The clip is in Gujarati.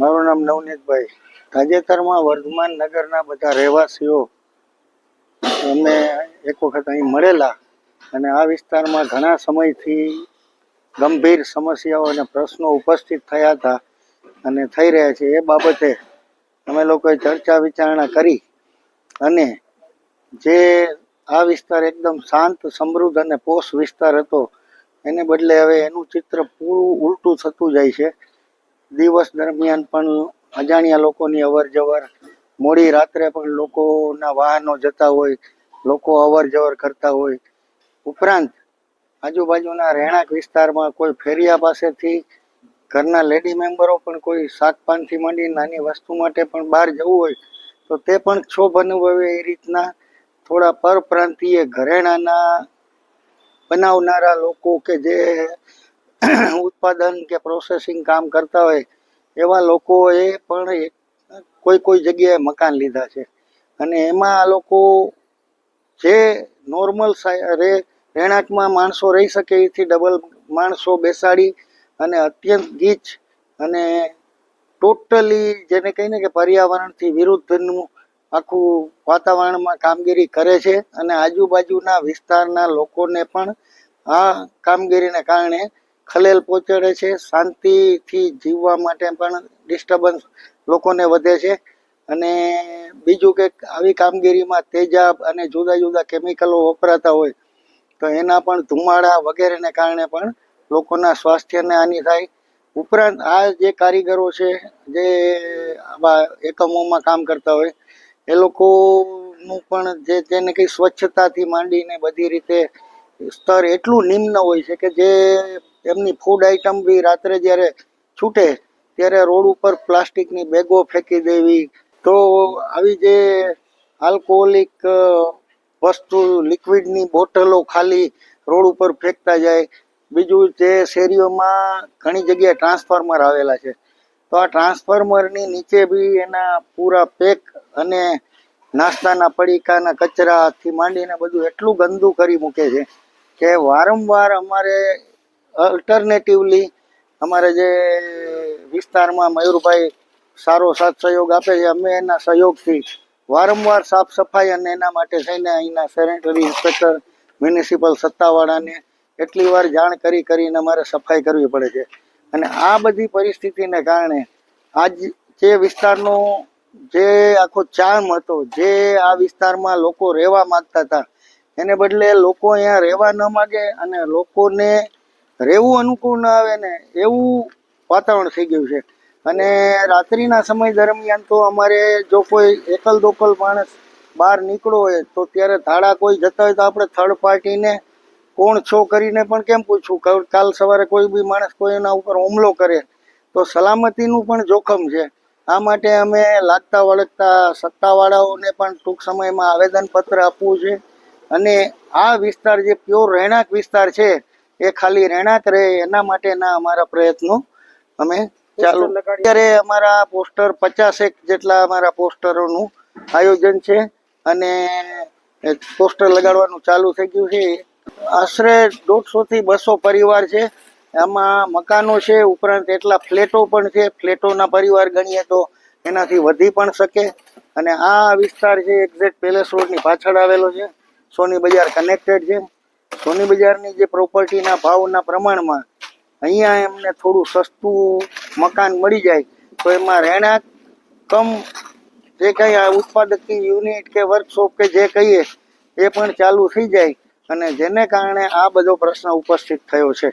મારું નામ નવનીતભાઈ. તાજેતરમાં વર્ધમાન નગરના બધા રહેવાસીઓ અમે એક વખત અહીં મળેલા અને આ વિસ્તારમાં ઘણા સમયથી ગંભીર સમસ્યાઓ અને પ્રશ્નો ઉપસ્થિત થયા હતા અને થઈ રહ્યા છે. એ બાબતે અમે લોકોએ ચર્ચા વિચારણા કરી અને જે આ વિસ્તાર એકદમ શાંત, સમૃદ્ધ અને પોષ વિસ્તાર હતો, એને બદલે હવે એનું ચિત્ર પૂરું ઉલટું થતું જાય છે. દિવસ દરમિયાન પણ અજાણ્યા લોકોની અવર જવર મોડી રાત્રે પણ લોકોના વાહનો જતા હોય, લોકો અવર જવર કરતા હોય. ઉપરાંત, આજુબાજુના રહેણાંક વિસ્તારમાં કોઈ ફેરિયા પાસેથી ઘરના લેડી મેમ્બરો પણ કોઈ શાકપાનથી માંડી નાની વસ્તુ માટે પણ બહાર જવું હોય, તો તે પણ ક્ષોભ અનુભવે એ રીતના થોડા પરપ્રાંતીય ઘરેણાના બનાવનારા લોકો કે જે ઉત્પાદન કે પ્રોસેસિંગ કામ કરતા હોય, એવા લોકોએ પણ કોઈ કોઈ જગ્યાએ મકાન લીધા છે. અને એમાં આ લોકો જે નોર્મલ રહેણાંકમાં માણસો રહી શકે એથી ડબલ માણસો બેસાડી અને અત્યંત ગીચ અને ટોટલી જેને કહીને કે પર્યાવરણથી વિરુદ્ધનું આખું વાતાવરણમાં કામગીરી કરે છે અને આજુબાજુના વિસ્તારના લોકોને પણ આ કામગીરીને કારણે ખલેલ પહોંચાડે છે, શાંતિથી જીવવા માટે પણ ડિસ્ટર્બન્સ લોકોને વધે છે. અને બીજું કે આવી કામગીરીમાં તેજાબ અને જુદા જુદા કેમિકલો વપરાતા હોય, તો એના પણ ધુમાડા વગેરેને કારણે પણ લોકોના સ્વાસ્થ્યને હાનિ થાય. ઉપરાંત આ જે કારીગરો છે, જે આવા એકમોમાં કામ કરતા હોય, એ લોકોનું પણ જે તેને કંઈ સ્વચ્છતાથી માંડીને બધી રીતે સ્તર એટલું નિમ્ન હોય છે કે જે એમની ફૂડ આઇટમ બી રાત્રે જ્યારે છૂટે, ત્યારે રોડ ઉપર પ્લાસ્ટિકની બેગો ફેંકી દેવી. તો આવી જે આલ્કોહોલિક વસ્તુ લિક્વિડની બોટલો ખાલી રોડ ઉપર ફેંકતા જાય. બીજું જે શેરીઓમાં ઘણી જગ્યાએ ટ્રાન્સફોર્મર આવેલા છે. તો આ ટ્રાન્સફોર્મરની નીચે બી એના પૂરા પેક અને નાસ્તાના પડીકાના કચરાથી માંડીને બધું એટલું ગંદુ કરી મૂકે છે કે વારંવાર અમારે અલ્ટરનેટિવલી અમારે જે વિસ્તારમાં મયુરભાઈ સારો સાથ સહયોગ આપે છે, અમે એના સહયોગથી વારંવાર સાફ સફાઈ અને એના માટે થઈને અહીંના સેનેટરી ઇન્સ્પેક્ટર મ્યુનિસિપલ સત્તાવાળાને એટલી વાર જાણ કરી કરીને અમારે સફાઈ કરવી પડે છે. અને આ બધી પરિસ્થિતિને કારણે આજ જે વિસ્તારનો જે આખો ચાર્મ હતો, જે આ વિસ્તારમાં લોકો રહેવા માંગતા હતા એને બદલે લોકો અહીંયા રહેવા ન માગે અને લોકોને રહેવું અનુકૂળ ન આવે ને એવું વાતાવરણ થઈ ગયું છે. અને રાત્રિના સમય દરમિયાન તો અમારે જો કોઈ એકલ દોકલ માણસ બહાર નીકળો હોય તો ત્યારે ધાડા કોઈ જતા હોય તો આપણે થર્ડ પાર્ટીને કોણ છો કરીને પણ કેમ પૂછવું? કાલ- સવારે કોઈ બી માણસ કોઈ એના ઉપર હુમલો કરે તો સલામતીનું પણ જોખમ છે. આ માટે અમે લાગતા વળગતા સત્તાવાળાઓને પણ ટૂંક સમયમાં આવેદનપત્ર આપવું છે. અને આ વિસ્તાર જે પ્યોર રહેણાંક વિસ્તાર છે એ ખાલી રહેણાંક રહે એના માટેના અમારા પ્રયત્નો અમે ચાલુ. અત્યારે અમારા પોસ્ટર પચાસેક જેટલા અમારા પોસ્ટરોનું આયોજન છે અને પોસ્ટર લગાડવાનું ચાલુ થઈ ગયું છે. આશરે દોઢસોથી બસો પરિવાર છે. આમાં મકાનો છે ઉપરાંત એટલા ફ્લેટો પણ છે. ફ્લેટોના પરિવાર ગણીએ તો એનાથી વધી પણ શકે. અને આ વિસ્તાર છે એક્ઝેક્ટ પેલેસ રોડની પાછળ આવેલો છે. સોની બજાર કનેક્ટેડ છે. સોની બજારની જે પ્રોપર્ટીના ભાવના પ્રમાણમાં અહીંયા એમને થોડું સસ્તું મકાન મળી જાય તો એમાં રહેણાંક કમ જે કંઈ આ ઉત્પાદકની યુનિટ કે વર્કશોપ કે જે કહીએ એ પણ ચાલુ થઈ જાય અને જેને કારણે આ બધો પ્રશ્ન ઉપસ્થિત થયો છે.